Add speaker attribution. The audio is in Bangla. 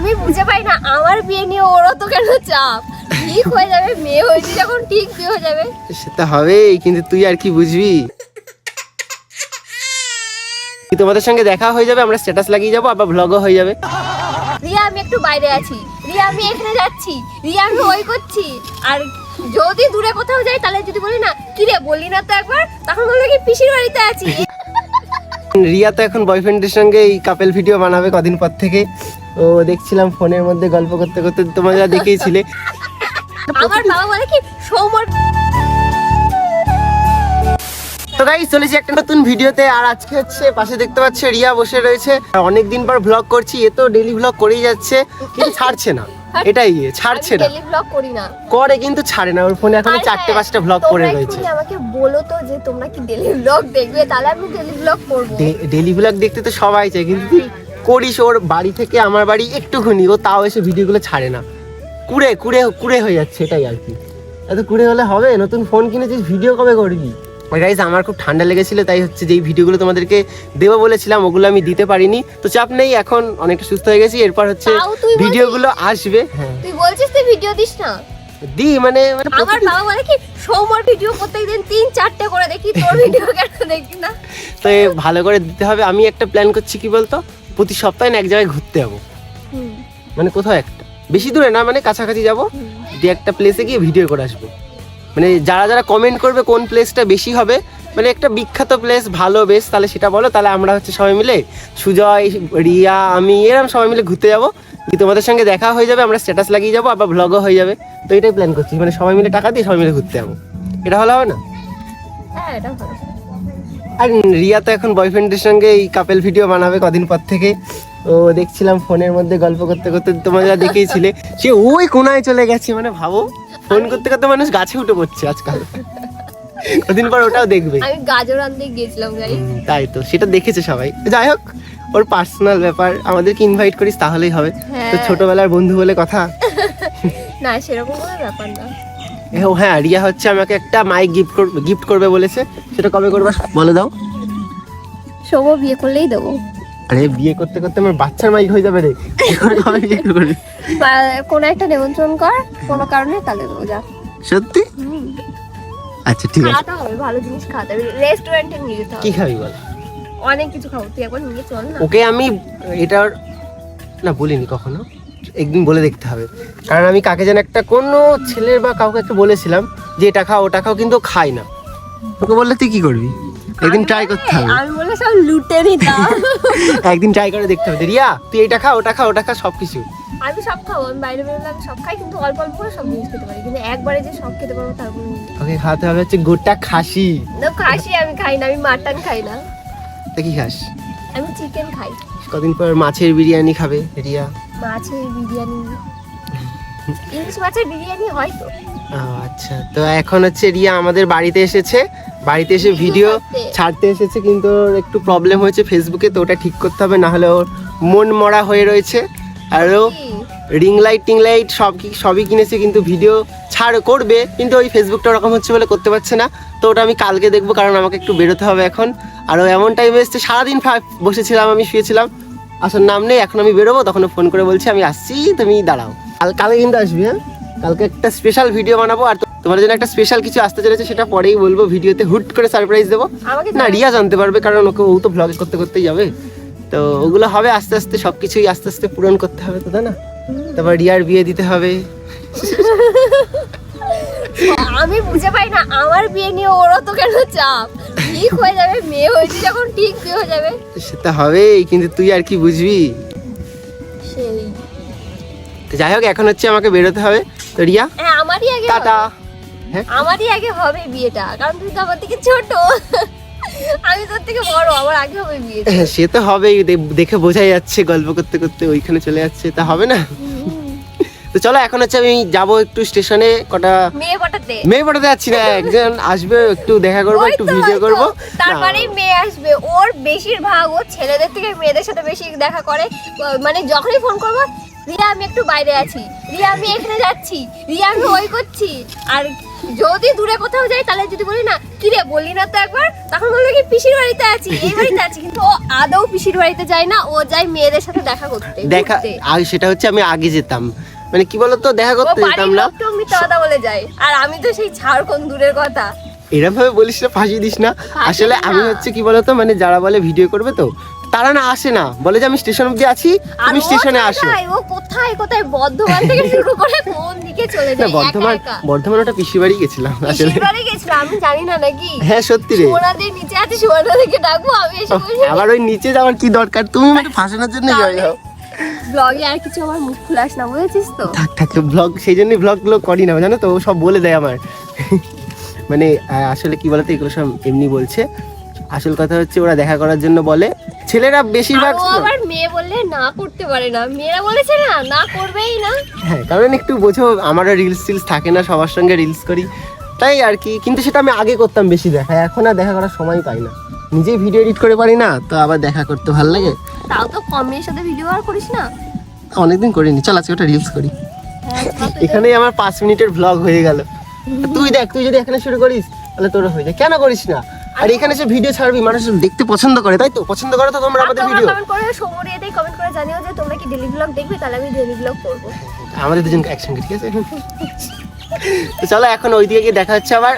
Speaker 1: আমি বুঝে পাই না আমার বিয়ে নিয়ে ওরও তো কেন চাপ? ঠিক হয়ে যাবে মেয়ে হয়েছে যখন ঠিক বিয়ে হয়ে যাবে।
Speaker 2: সেটা হবেই কিন্তু তুই আর কি বুঝবি? তোমাদের সঙ্গে দেখা হয়ে যাবে আমরা স্ট্যাটাস লাগিয়ে যাব আবার ব্লগও হয়ে যাবে?
Speaker 1: রিয়া আমি একটু বাইরে আছি। রিয়া আমি এখানে যাচ্ছি। রিয়া আমি ওই করছি। আর যদি দূরে কোথাও যাই তাহলে যদি বলি না কি রে বললি না তো একবার? তখন বলবে কি পিসির বাড়িতে আছি।
Speaker 2: রিয়া তো এখন বয়ফ্রেন্ডের সঙ্গে এই কাপেল ভিডিও বানাবে কদিন পর থেকে। ও দেখছিলাম ফোনের মধ্যে গল্প করতে করতে তোমরা যা দেখেছিলে
Speaker 1: আমার বাবা বলে কি সৌমর
Speaker 2: তো গাইস চলেছি একটা নতুন ভিডিওতে আর আজকে হচ্ছে পাশে দেখতে পাচ্ছ রিয়া বসে রয়েছে। অনেক দিন পর ব্লগ করছি এ তো ডেলি ব্লগ করেই যাচ্ছে কিন্তু ছাড়ছে না। এটাই ছাড়ছে না।
Speaker 1: ব্লগ করি না।
Speaker 2: করে কিন্তু ছাড়ে না ওর ফোনে এখন চারটে
Speaker 1: হ্যাঁ,
Speaker 2: পাঁচটা ব্লগ করে রয়েছে।
Speaker 1: আমাকে বলো তো যে তোমরা কি ডেলি ব্লগ দেখবে তাহলে আমি ডেলি ব্লগ করব।
Speaker 2: ডেলি ব্লগ দেখতে তো সবাই চায় কিন্তু তুই করিস ওর বাড়ি থেকে আমার বাড়ি একটুখানি ও তাও এসে ভিডিওগুলো ছাড়ে না। কুড়ে কুড়ে কুড়ে হয়ে যাচ্ছে এটাই আর কি। এত কুড়ে হলে হবে? নতুন ফোন কিনেছিস? ভিডিও কবে করবি? গাইজ আমার খুব ঠান্ডা লেগেছিল তাই হচ্ছে যেই ভিডিওগুলো তোমাদেরকে দেবো বলেছিলাম ওগুলো আমি দিতে পারিনি। তো চাপ নেই এখন অনেকটা সুস্থ হয়ে গেছি এরপর হচ্ছে ভিডিওগুলো আসবে। হ্যাঁ।
Speaker 1: তুই বলছিস তুই ভিডিও দিস না?
Speaker 2: দি মানে মানে
Speaker 1: আমার বাবা বলে কি সৌমর ভিডিও প্রত্যেকদিন তিন চারটে করে দেখি তোর ভিডিও কেন দেখি না?
Speaker 2: তো ভালো করে দিতে হবে। আমি একটা প্ল্যান করছি কি বলতো? প্রতি সপ্তাহে না এক জায়গায় ঘুরতে যাব। মানে কোথাও একটা। বেশি দূরে না মানে কাছাকাছি যাব। দিয়ে একটা প্লেসে গিয়ে ভিডিও করে আসব। মানে যারা যারা কমেন্ট করবে কোন প্লেসটা বেশি হবে মানে একটা বিখ্যাত প্লেস ভালো বেশ তাহলে সেটা বলো তাহলে আমরা হচ্ছে সবাই মিলে সুজয় রিয়া আমি এরকম সবাই মিলে ঘুরতে যাব। কি তোমাদের সঙ্গে দেখা হয়ে যাবে আমরা স্ট্যাটাস লাগিয়ে যাব আবার ব্লগও হয়ে যাবে। তো এটাই প্ল্যান করছি মানে সবাই মিলে টাকা দিয়ে সবাই মিলে ঘুরতে যাব। এটা হলো হবে না?
Speaker 1: হ্যাঁ এটা ভালো
Speaker 2: আর রিয়া তো এখন বয়ফ্রেন্ডের সঙ্গে এই কাপেল ভিডিও বানাবে কদিন পর থেকে। ও দেখছিলাম ফোনের মধ্যে গল্প করতে করতে তোমরা যা দেখিয়েছিলে। সে ওই কোনায় চলে গেছে মানে ভাবো ফোন করতে করতে মানুষ গাছে উঠে পড়ছে আজকাল। কদিন পর ওটাও দেখবে।
Speaker 1: আমি গাজর আনতে গিয়েছিলাম গাই
Speaker 2: তাই তো সেটা দেখেছে সবাই। যাই হোক ওর পার্সোনাল ব্যাপার আমাদেরকে ইনভাইট করিস তাহলেই হবে। তো
Speaker 1: হ্যাঁ।
Speaker 2: ছোটবেলার বন্ধু বলে কথা।
Speaker 1: না সেরকম কোনো ব্যাপার না।
Speaker 2: হ্যাঁ রিয়া হচ্ছে আমাকে একটা মাইক গিফট করবে গিফট করবে বলেছে। সেটা কবে করবে? বলে দাও।
Speaker 1: সৌম বিয়ে করলেই দেবো।
Speaker 2: আরে বিয়ে করতে করতে আমার বাচ্চার মাইক হয়ে যাবে রে। কবে বিয়ে করবি?
Speaker 1: কোনো একটা নিমন্ত্রণ কর কোনো কারণে তাহলে দেবো যা।
Speaker 2: সত্যি? আচ্ছা ঠিক আছে।
Speaker 1: খাওয়াতে হবে ভালো জিনিস খাওয়াতে হবে। রেস্টুরেন্টে নিয়ে যেতে হবে।
Speaker 2: কি খাবি বল?
Speaker 1: অনেক কিছু খাব। তুই একবার নিয়ে চল না।
Speaker 2: ওকে আমি এটার না বলিনি কখনো। একদিন বলে দেখতে হবে। কারণ আমি কাকে যেন একটা কোনো ছেলের বা কাউকে একটা বলেছিলাম যে এটা খাও ওটা খাও কিন্তু খায় না। তোকে বললে তুই কি করবি? একদিন ট্রাই করতে হবে।
Speaker 1: আমি বলে সব লুটে নিতাম।
Speaker 2: একদিন ট্রাই করে দেখতে হবে রিয়া তুই এটা খা ওটা খা ওটা খা সব কিছু
Speaker 1: আমি সব খাব আমি বাইরে বেরোলে আমি সব খাই কিন্তু অল্প অল্প করে সব জিনিস খেতে পারি। কিন্তু একবারে যে সব খেতে পারব তারপর
Speaker 2: ওকে খাওয়াতে হবে হচ্ছে গোটা খাসি।
Speaker 1: না খাসি আমি খাই না আমি মাটন খাই না।
Speaker 2: তা কি খাস?
Speaker 1: আমি চিকেন খাই।
Speaker 2: কদিন পর মাছের বিরিয়ানি খাবে রিয়া।
Speaker 1: মাছের বিরিয়ানি। ইলিশ মাছের বিরিয়ানি হয় তো।
Speaker 2: আচ্ছা। তো এখন হচ্ছে রিয়া আমাদের বাড়িতে এসেছে। বাড়িতে এসে ভিডিও
Speaker 1: ছাড়তে।
Speaker 2: এসেছে কিন্তু ওর একটু প্রবলেম হয়েছে ফেসবুকে তো ওটা ঠিক করতে হবে না হলে ওর মন মরা হয়ে রয়েছে। আর রিং লাইট টিং লাইট সব কি সবই কিনেছে কিন্তু ভিডিও ছাড় করবে কিন্তু ওই ফেসবুকটা ওরকম হচ্ছে বলে করতে পারছে না। তো ওটা আমি কালকে দেখব কারণ আমাকে একটু বেরোতে হবে এখন। আর ও এমন টাইমে এসছে সারাদিন বসেছিলাম আমি শুয়েছিলাম। আসার নাম নেই এখন আমি বেরোবো তখন ফোন করে বলছি আমি আসছি তুমি দাঁড়াও। কাল কালকে কিন্তু আসবি হ্যাঁ? কালকে একটা স্পেশাল ভিডিও বানাবো আর তোমার জন্য একটা স্পেশাল কিছু আসতে চলেছে সেটা পরেই বলব ভিডিওতে হুট করে সারপ্রাইজ দেবো। না রিয়া জানতে পারবে কারণ ওকে ও তো ব্লগ করতে করতেই যাবে। তো ওগুলো হবে আস্তে আস্তে সব কিছুই আস্তে আস্তে পূরণ করতে হবে তো তাই না? তারপর রিয়ার বিয়ে দিতে হবে।
Speaker 1: আমি বুঝে পাই না আমার বিয়ে নিয়ে ওরও তো কেন চাপ? ঠিক হয়ে যাবে মেয়ে হয়েছে যখন ঠিক বিয়ে হয়ে যাবে।
Speaker 2: সেটা হবেই কিন্তু তুই আর কি বুঝবি?
Speaker 1: সেই।
Speaker 2: যাই হোক এখন হচ্ছে আমাকে বেরোতে হবে। তো রিয়া
Speaker 1: হ্যাঁ আমারই আগে
Speaker 2: টাটা। হ্যাঁ?
Speaker 1: আমারই আগে হবে বিয়েটা কারণ তুই তো আমার থেকে ছোট। আমি তোর থেকে বড় আমার আগে হবে বিয়ে
Speaker 2: হ্যাঁ, সে তো হবেই দেখে বোঝাই যাচ্ছে গল্প করতে করতে ওইখানে চলে যাচ্ছে তা হবে না? তো চলো এখন হচ্ছে আমি যাব একটু স্টেশনে কটা
Speaker 1: মেয়ে পটাতে
Speaker 2: মেয়ে পটাতে যাচ্ছি না একজন আসবে একটু দেখা করব একটু ভিডিও করব।
Speaker 1: তারপরেই মেয়ে আসবে। ওর বেশিরভাগ ও ছেলেদের থেকে মেয়েদের সাথে বেশি দেখা করে। মানে যখনই ফোন করব রিয়া আমি একটু বাইরে আছি। রিয়া আমি এখানে যাচ্ছি। রিয়া আমি ওই করছি। আর যদি দূরে কোথাও যাই তাহলে যদি বলি না কি রে বললি না তো একবার? তখন বলবে কি পিসির বাড়িতে আছি এই বাড়িতে আছি। কিন্তু ও আদৌ পিসির বাড়িতে যায় না ও যায় মেয়েদের সাথে দেখা করতে
Speaker 2: দেখা। আগে সেটা হচ্ছে আমি আগে যেতাম। মানে কি বলতো দেখা করতে যেতাম না।
Speaker 1: কথা বলে যায়। আর আমি তো সেই ঝাড়খণ্ড দূরের কথা।
Speaker 2: এরকম ভাবে বলিস না ফাঁসি দিস না। আসলে আমি হচ্ছে কি বলতো মানে যারা বলে ভিডিও করবে তো তারা না আসে না। বলে যে আমি স্টেশন অব্দি আছি
Speaker 1: আর
Speaker 2: তুমি স্টেশনে আসো?
Speaker 1: ও কোথায় কোথায়? বর্ধমান থেকে শুরু করে কোন দিকে চলে যায়?
Speaker 2: বর্ধমান বর্ধমান ওটা পিসি বাড়ি গেছিলাম আসলে।
Speaker 1: পিসির বাড়ি গেছিলাম আমি জানি না নাকি।
Speaker 2: হ্যাঁ সত্যি রে।
Speaker 1: সোনাদের নিচে আছে সোনাদেরকে ডাকবো আমি এসে
Speaker 2: আবার ওই নিচে যাওয়ার কি দরকার? তুমি মানে ফাঁসানোর জন্য জয় হও
Speaker 1: ব্লগে আর কিছু আমার মুখ খুলাস না বুঝেছিস তো?
Speaker 2: থাক থাক ব্লগ সেই জন্যই ব্লগগুলো করি না জানো তো ও সব বলে দেয় আমার। মানে আসলে কি বলতো এগুলো সব এমনি বলছে। আসল কথা হচ্ছে ওরা দেখা করার জন্য বলে। ছেলেরা বেশিরভাগ
Speaker 1: আবার মেয়ে বললে না করতে পারে না। মেয়েরা বলেছে না না করবেই না।
Speaker 2: হ্যাঁ কারণ একটু বোঝো আমারও রিলস টিলস থাকে না সবার সঙ্গে রিলস করি। তাই আর কি কিন্তু সেটা আমি আগে করতাম বেশি দেখা এখন আর দেখা করার সময় পাই না। নিজেই ভিডিও এডিট করে পারি না তো আবার দেখা করতে ভালো লাগে।
Speaker 1: তাও তো কম মেয়ের সাথে ভিডিও আর করিস না।
Speaker 2: অনেকদিন করিনি চল আজকে ওটা রিলস করি।
Speaker 1: হ্যাঁ,
Speaker 2: এখানেই আমার পাঁচ মিনিটের ব্লগ হয়ে গেল। তুই দেখ তুই যদি এখানে শুরু করিস তাহলে তোর হয়ে যায়। কেন করিস না? আর এখানে সে ভিডিও ছাড়বি মানুষ দেখতে পছন্দ করে তাই তো? পছন্দ করে তো তোমরা আমাদের ভিডিও
Speaker 1: কমেন্ট করে সমরিয়ে দিয়ে কমেন্ট করে জানিও যে তোমরা কি ডেলি ব্লগ দেখবে তাহলে আমি ডেলি ব্লগ করব।
Speaker 2: আমাদের দুজনকে একসঙ্গে ঠিক আছে? চলো এখন ওইদিকে গিয়ে দেখা হচ্ছে আবার।